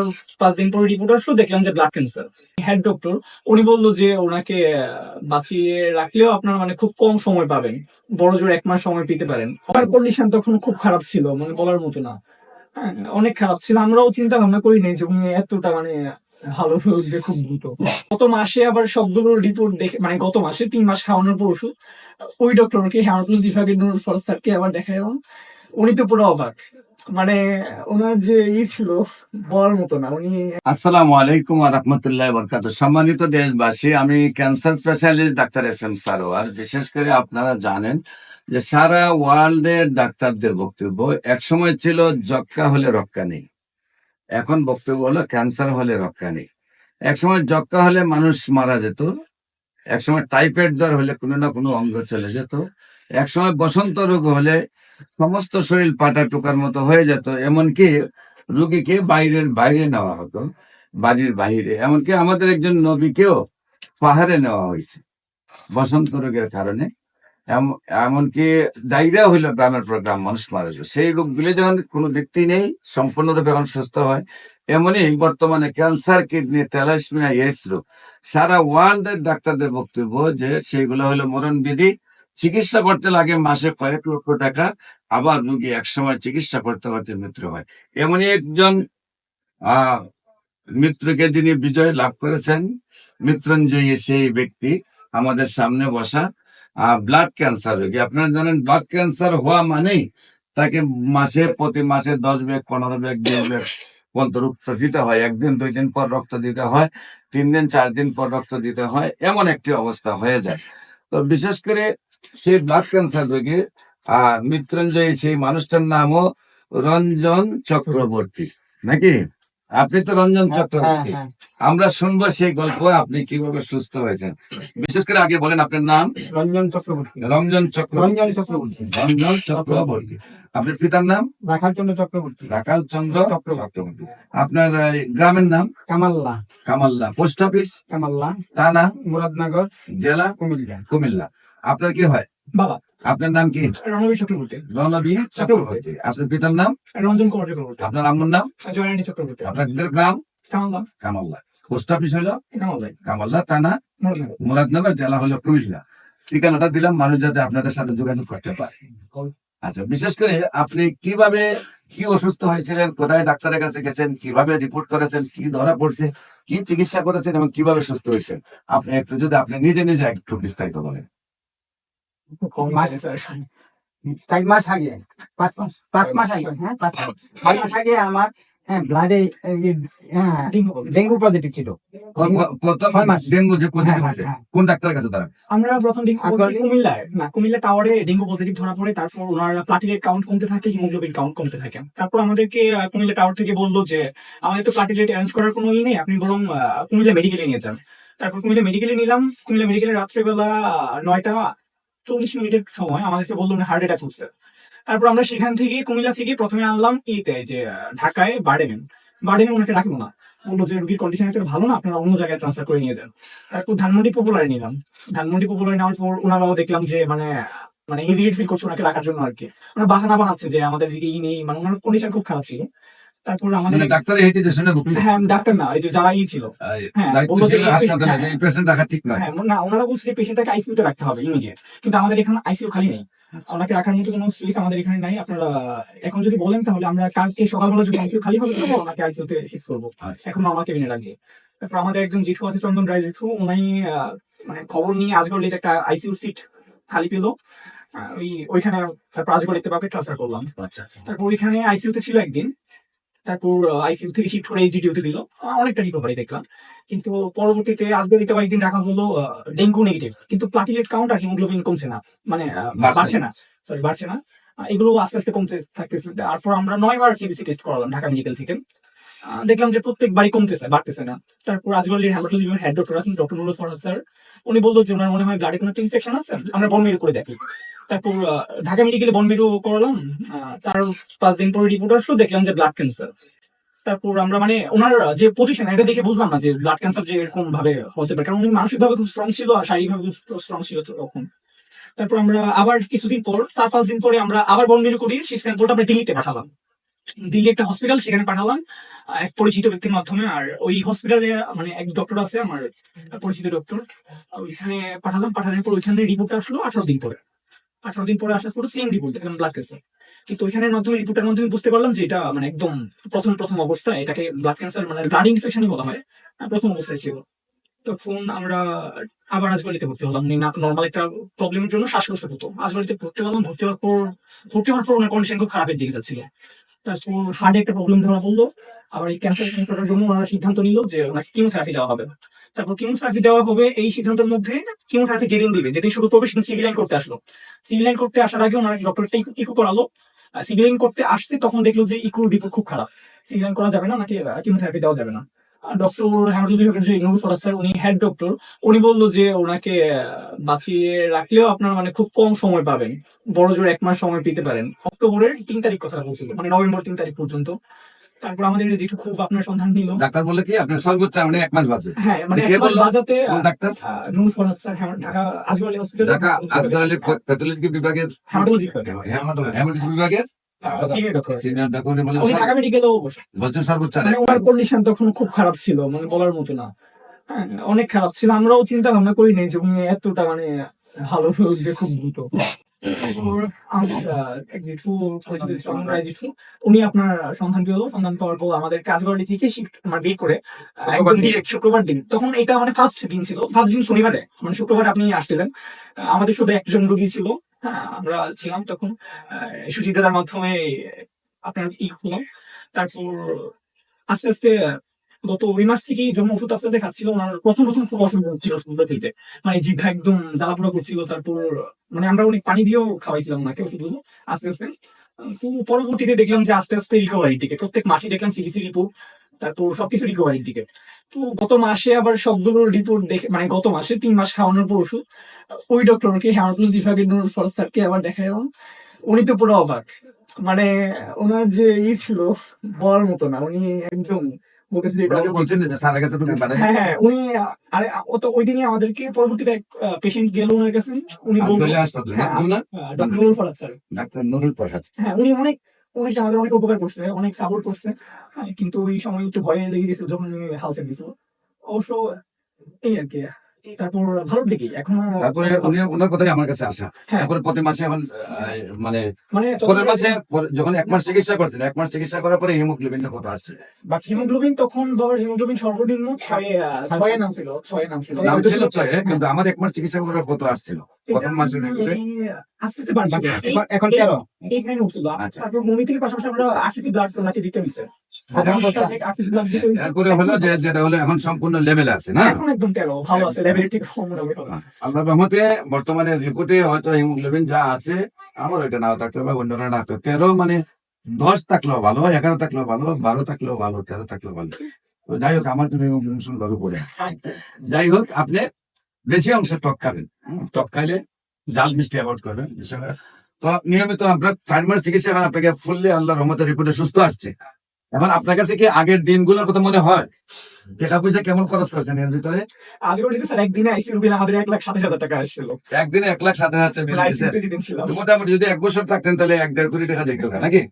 চার পাঁচ দিন পরে রিপোর্ট আসলো দেখলাম যে ব্লাড ক্যান্সার হেড ডক্টর উনি বলল যে ওনাকে বাঁচিয়ে রাখলেও আপনারা মানে খুব কম সময় পাবেন। বড় জোর এক মাস সময় পেতে পারেন। আমার কন্ডিশন তখন খুব খারাপ ছিল মানে বলার মতো না। হ্যাঁ, অনেক খারাপ ছিল। আমরাও চিন্তা ভাবনা করি নাই যে উনি এতটা মানে ভালো উঠবে খুব দ্রুত। গত মাসে আবার সবগুলো রিপোর্ট দেখে মানে গত মাসে তিন মাস খাওয়ানোর পর ওষুধ ওই ডক্টরকে হেমাটোলজি বিভাগের নুরুল ফরজ স্যারকে আবার দেখালাম উনি তো পুরো অবাক। মানে ওনার যে ই ছিল, বলার মতো না, উনি আসসালামু আলাইকুম রহমতুল্লাহ বরকাত সম্মানিত দেশবাসী, আমি cancer specialist doctor S M Sarwar বিশেষ করে আপনারা জানেন যে সারা ওয়ার্ল্ডের ডাক্তারদের বক্তব্য একসময় ছিল যক্কা হলে রক্ষা নেই, এখন বক্তব্য হলো ক্যান্সার হলে রক্ষা নেই। একসময় যক্কা হলে মানুষ মারা যেত, একসময় টাইফয়েড জ্বর হলে কোনো না কোনো অঙ্গ চলে যেত একসময় বসন্ত রোগ হলে সমস্ত শরীর পাটা টোকার মতো হয়ে যেত, এমনকি রুগীকে বাইরের, বাইরে নেওয়া হতো, বাড়ির বাইরে এমনকি আমাদের একজন নবীকেও পাহাড়ে নেওয়া হয়েছে বসন্ত রোগের কারণে। এম- এমনকি ডায়রিয়া হইল গ্রামের পর গ্রাম, মানুষ মারা যায় সেই রোগগুলি যখন কোনো ব্যক্তি নেই, সম্পূর্ণরূপে এখন সুস্থ হয়, এমনই বর্তমানে ক্যান্সার, কিডনি তেলাসমিয়া এস রোগ সারা ওয়ার্ল্ডের ডাক্তারদের বক্তব্য যে সেগুলো হলো মরণ বিধি চিকিৎসা করতে লাগে মাসে কয়েক লক্ষ টাকা, আবার রুগী একসময় চিকিৎসা করতে করতে মৃত্যু হয়। এমনই একজন আহ মৃত্যুকে যিনি বিজয় লাভ করেছেন, মৃত্যুঞ্জয়ী সেই ব্যক্তি আমাদের সামনে বসা ব্লাড ক্যান্সার রোগী। আপনারা জানেন ব্লাড ক্যান্সার হওয়া মানেই তাকে মাসে, প্রতি মাসে দশ ব্যাগ, পনেরো ব্যাগ, বিশ ব্যাগ পর্যন্ত রক্ত দিতে হয়। একদিন, দুই দিন পর রক্ত দিতে হয়, তিন দিন, চার দিন পর রক্ত দিতে হয়, এমন একটি অবস্থা হয়ে যায়। তো বিশেষ করে সেই ব্লাড ক্যান্সার রোগী আহ মৃত্যুঞ্জয়ী সেই মানুষটার নামও রঞ্জন চক্রবর্তী। নাকি? আপনি তো রঞ্জন চক্রবর্তী। আমরা শুনব সেই গল্প আপনি কীভাবে সুস্থ হয়েছেন। বিশেষ করে আগে বলেন আপনার নাম। রঞ্জন চক্রবর্তী। রঞ্জন চক্রবর্তী রঞ্জন চক্রবর্তী। রঞ্জন চক্রবর্তী। আপনার পিতার নাম? রাখাল চন্দ্র চক্রবর্তী। রাকাল চন্দ্র। চক্রবর্তী। আপনার গ্রামের নাম? কামাল্লা। কামাল্লা। Post office? কামাল্লা। থানা? মুরাদনগর। জেলা? কুমিল্লা। কুমিল্লা। আপনার কি হয়? বাবা। আপনার নাম কি? রণবীর চক্রবর্তী। রণবী চক্রবর্তী। আপনার পিতার নাম? রঞ্জন কুমার চক্রবর্তী। আপনার আম্মুর নাম? জয়রানী চক্রবর্তী। আপনাদের গ্রাম? কামাল্লা কামাল্লা পোস্ট অফিস হলো? কামাল্লাই কামাল্লা থানা? মুরাদনগর। জেলা হলো কুমিল্লা। ঠিকানাটা দিলাম মানুষ যাতে আপনাদের সাথে যোগাযোগ করতে পারে। আচ্ছা বিশেষ করে আপনি কীভাবে কি অসুস্থ হয়েছিলেন কোথায় ডাক্তারের কাছে গেছেন কীভাবে রিপোর্ট করেছেন কি ধরা পড়ছে কি চিকিৎসা করেছেন এবং কীভাবে সুস্থ হয়েছেন? আপনি একটু যদি আপনি নিজে নিজে একটু বিস্তারিত বলেন। মাস- চার মাস আগে পাঁচ মাস পাঁচ মাস আগে হ্যাঁ? পাঁচ মাস। আগে আমার হ্যাঁ ব্লাডে হ্যাঁ ডেঙ্গু পজিটিভ ছিল। প- প- প্রথম ছয় মাস। ডেঙ্গু যে পজিটিভ হয়েছে। কোন ডাক্তারের কাছে তারা? আমরা প্রথম ডেঙ্গু কুমিল্লায় না কুমিল্লা টাওয়ারে ডেঙ্গু পজিটিভ ধরা পড়ে তারপর ওনার প্লাটিলেট কাউন্ট কমতে থাকে হিমোগ্লোবিন কাউন্ট কমতে থাকে। তারপর আমাদেরকে কুমিল্লা টাওয়ার থেকে বলল যে আমাদের তো প্লাটিলেট অ্যারেঞ্জ করার কোনো ই নেই আপনি বরং কুমিল্লা মেডিকেলে নিয়ে যান। তারপর কুমিল্লা মেডিকেলে নিলাম। কুমিল্লা মেডিকেলে রাত্রেবেলা নয়টা চল্লিশ মিনিটের সময় আমাদেরকে বলল উনি হার্ট অ্যাটাক হচ্ছে তারপর আমরা সেখান থেকে, কুমিল্লা থেকে প্রথমে আনলাম ইতে যে ঢাকায় বার্ডেমেন। বার্ডেমেন ওনাকে রাখব না। বলল যে, রুগীর কন্ডিশন এত ভালো না, আপনারা অন্য জায়গায় ট্রান্সফার করে নিয়ে যান। তারপর ধানমন্ডি পপুলারে নিলাম। ধানমন্ডি পপুলারে নেওয়ার পর ওনারাও দেখলাম যে মানে মানে হেজিটেট ফিল করছে ওনাকে রাখার জন্য আর কি। ওনার বাহানা বানাচ্ছে যে, আমাদের দিকে ই নেই। মানে ওনার কন্ডিশন খুব খারাপ ছিল। তারপর আমাদের মানে ডাক্তারের হেঁটে যে শুনে ভুগছে? হ্যাঁ ডাক্তার না এই যে যারা ছিল। হ্যাঁ, যে হ্যাঁ। পেশেন্ট রাখা ঠিক নয় হ্যাঁ না ওনারা বলছে যে পেশেন্টটাকে আইসিইউতে রাখতে হবে ইমিডিয়েট কিন্তু আমাদের এখানে আইসিইউ খালি নেই। ওনাকে রাখার মতো কোনো স্পেস আমাদের এখানে নাই। আপনারা এখন যদি বলেন তাহলে আমরা কালকে সকালবেলা যদি আইসিইউ খালি হবে তাহলে ওনাকে আইসিইউতে শিফট করব। আচ্ছা। এখন আমার কেবিনে রাখবে তারপর আমাদের একজন জেঠু আছে চন্দন রায় জেঠু। উনি মানে খবর নিয়ে আজগর একটা আইসিইউ সিট খালি পেল। ওই ওইখানে তারপর আজগর লিখতে পাবে ট্রান্সফার করলাম। আচ্ছা আচ্ছা। তারপর ওইখানে আইসিইউতে ছিল একদিন। তারপর আইসিইউ থেকে শিফট করে এইচডিটিউতে দিল। অনেকটা রিকভারি দেখলাম। কিন্তু পরবর্তীতে আজগরিতে কয়েকদিন রাখা হলো ডেঙ্গু নেগেটিভ কিন্তু প্লাটিলেট কাউন্ট আর হিমোগ্লোবিন কমছে না। মানে বাড়ছে না। সরি বাড়ছে না। এগুলো আস্তে আস্তে কমতে থাকতেছে। তারপর আমরা নয়বার সিবিসি টেস্ট করালাম ঢাকা মেডিকেল থেকে। আহ, দেখলাম যে প্রত্যেকবারই কমতেছে বাড়তেছে না। তারপর আজগলির হ্যামাটোলজি হেড ডক্টর আছেন ডক্টর নুরুল ফরহাদ স্যার উনি বলল যে ওনার মনে হয় গাড়ি কোনো ইনফেকশন আছে? আমরা বন মেরু করে দেখি। তারপর ঢাকা মেডিকেলে বন মেরু করালাম চার পাঁচ দিন পরে রিপোর্ট আসলো, দেখলাম যে ব্লাড ক্যান্সার তারপর আমরা মানে ওনার যে পজিশন এটা দেখে বুঝলাম না যে ব্লাড ক্যান্সার যে এরকম ভাবে হতে পারে। কারণ উনি মানসিক ভাবে খুব স্ট্রং ছিল আর শারীরিক ভাবে খুব স্ট্রং ছিল তখন। তারপর আমরা আবার কিছুদিন পর, চার পাঁচ দিন পরে আমরা আবার বন মেরু করি সেই স্যাম্পলটা আমরা দিল্লিতে পাঠালাম। দিল্লি একটা হসপিটাল সেখানে পাঠালাম এক পরিচিত ব্যক্তির মাধ্যমে। আর ওই হসপিটালে মানে এক ডক্টর আছে আমার, পরিচিত ডক্টর ওইখানে পাঠালাম, পাঠানোর পর ওইখান রিপোর্ট আসলো আঠারো দিন পরে। আঠারো দিন পরে আসার পর সেম রিপোর্ট একদম ব্লাড ক্যান্সার কিন্তু ওইখানের মাধ্যমে রিপোর্টের মাধ্যমে বুঝতে পারলাম যে এটা মানে একদম প্রথম প্রথম অবস্থা, এটাকে ব্লাড ক্যান্সার মানে ব্লাড ইনফেকশনই বলা হয় প্রথম অবস্থায় ছিল। তখন আমরা আবার আজবাড়িতে ভর্তি হলাম। মানে নর্মাল একটা প্রবলেমের জন্য শ্বাসকষ্ট হতো। আজবাড়িতে ভর্তি হলাম, ভর্তি হওয়ার পর, ভর্তি হওয়ার পর ওনার কন্ডিশন খুব খারাপের দিকে যাচ্ছিল। তারপর হার্টে একটা প্রবলেম ধরা পড়ল। আবার এই ক্যান্সার ক্যান্সারের জন্য ওনারা সিদ্ধান্ত নিল যে ওনাকে কিমোথেরাপি দেওয়া হবে। তারপর কিমোথেরাপি দেওয়া হবে এই সিদ্ধান্তের মধ্যে কিমোথেরাপি যেদিন দিবে? যেদিন শুরু করবে সেদিন সিভিলাইন করতে আসলো। সিভিলাইন করতে আসার আগে ওনার ডক্টরটা ইকো করালো। সিভিলাইন করতে আসছে তখন দেখল যে ইকোর রিপোর্ট খুব খারাপ। সিভিলাইন করা যাবে না, নাকি কিমোথেরাপি দেওয়া যাবে না। ডক্টর স্যার উনি হেড ডক্টর উনি বলল যে ওনাকে বাঁচিয়ে রাখলেও আপনার মানে খুব কম সময় পাবেন। বড় জোর এক মাস সময় পেতে পারেন। অক্টোবরের তিন তারিখ কথা বলছিল মানে নভেম্বর তিন তারিখ পর্যন্ত। তারপর আমাদের যেটু খুব আপনার সন্ধান নিল। ডাক্তার বলে কি আপনার সর্বোচ্চ মানে এক মাস বাঁচবে। হ্যাঁ মানে এক মাস ডাক্তার? নূর ফরহাদ স্যার হ্যাঁ, ঢাকা আজমল হসপিটাল ঢাকা আসগার আলী প্যাথোলজি বিভাগের হেমাটোলজি মানে খুব খারাপ ছিল মানে বলার মতো না। হ্যাঁ, অনেক খারাপ ছিল আমরাও চিন্তা ভাবনা করি নাই যে উনি এতটা মানে ভালো খুব দ্রুত উনি আপনার সন্ধান পেল সন্ধান পাওয়ার পর আমাদের কাজবাড়ি থেকে শিফট আমার বের করে একদম ডিরেক্ট শুক্রবার দিন। তখন এটা মানে ফার্স্ট দিন ছিল। ফার্স্ট দিন শনিবারে মানে শুক্রবার আপনি আসছিলেন। আমাদের শুধু একজন রোগী ছিল। হ্যাঁ আমরা ছিলাম তখন আহ, সুজিত দাদার মাধ্যমে আপনার ই হলাম তারপর আস্তে আস্তে গত ওই মাস থেকেই যখন ওষুধ আস্তে খাচ্ছিল, ওনার প্রথম প্রথম খুব অসুবিধা হচ্ছিল ওষুধটা খেতে। মানে জিভা একদম জ্বালাপোড়া করছিল, তারপর মানে আমরা অনেক পানি দিয়েও খাওয়াইছিলাম ওনাকে ওষুধগুলো আস্তে আস্তে। তো পরবর্তীতে দেখলাম যে আস্তে আস্তে রিকভারির দিকে, প্রত্যেক মাসে দেখলাম সিরিসি রিপোর্ট তারপর সবকিছু রিকভারির দিকে। তো গত মাসে আবার সবগুলোর রিপোর্ট দেখে মানে গত মাসে তিন মাস খাওয়ানোর পর ওষুধ, ওই ডক্টরকে হ্যামাটোলজি বিভাগের নুর ফরজ স্যারকে আবার দেখালাম উনি তো পুরো অবাক। মানে ওনার যে ই ছিল বলার মতো না, উনি একদম পাঠাই হ্যাঁ হ্যাঁ উনি আরে ও তো ওই দিনই আমাদেরকে পরবর্তীতে এক পেশেন্ট গেল ওনার কাছে উনি বলল আব্দুল্লাহ হাসপাতাল হ্যাঁ, ডক্টর নুরুল ফরাদ স্যার। ডাক্তার নুরুল প্রসাদ হ্যাঁ উনি অনেক উনি আমাদের অনেক উপকার করছে অনেক সাপোর্ট করছে। কিন্তু ওই সময় একটু ভয়ে লেগে গেছিল যখন হাল ছেড়ে দিয়েছিল অবশ্য এই আর কি। তারপর ভালোর দিকে এখন তারপরে উনি ওনার কথাই আমার কাছে আসা। হ্যাঁ। তারপরে প্রতি মাসে এখন মানে মানে পরের মাসে যখন এক মাস চিকিৎসা করছেন এক মাস চিকিৎসা করার পরে হিমোগ্লোবিনটা কত আসছে? হিমোগ্লোবিন তখন বাবার হিমোগ্লোবিন সর্বনিম্ন ছয়ে আহ, ছয়ে নাম ছিল ছয়ে নাম ছিল। দাম ছিল ছয় কিন্তু আমার এক মাস চিকিৎসা করার কত আসছিল? প্রথম মাসে রেগুলার আস্তে আস্তে বাড়ছে এখন- এখন তেরো উঠছিল আচ্ছা। তারপর মমি থেকে পাশাপাশি আমরা আশিসি ব্লাড ওনাকে দিতে হয়েছে আশিসি ব্লাড দিতে হয়েছে এরপরে হলো যে যেটা হলো এখন সম্পূর্ণ লেভেলে আছে না? এখন একদম তেরো। ভালো আছে লেভেল থেকে মোটামুটি আল্লাহ রহমতে বর্তমানে রিপোর্টে হয়তো হিমোগ্লোবিন যা আছে আমার ওইটা নাও থাকতে হবে অন্যরা না থাকতে তেরো মানে দশ থাকলেও ভালো এগারো থাকলেও ভালো বারো থাকলেও ভালো তেরো থাকলেও ভালো। যাই হোক আমার জন্য সুন্দর। যাই হোক আপনি বেশি অংশ টক খাবেন। টক খাইলে জাল মিষ্টি অ্যাভয়েড করবেন করে। তো নিয়মিত আপনার চার মাস চিকিৎসা আপনাকে ফুললি আল্লাহ রহমতের রিপোর্টে সুস্থ আসছে। এখন আপনার কাছে কি আগের দিনগুলোর কথা মনে হয়? টাকা পয়সা কেমন খরচ করছেন এর ভিতরে? স্যার একদিনে আমাদের এক লাখ সাত হাজার টাকা আসছিল। একদিনে এক লাখ সাত হাজার টাকা তো মোটামুটি যদি এক বছর থাকতেন তাহলে এক দেড় কোটি টাকা যেত নাকি?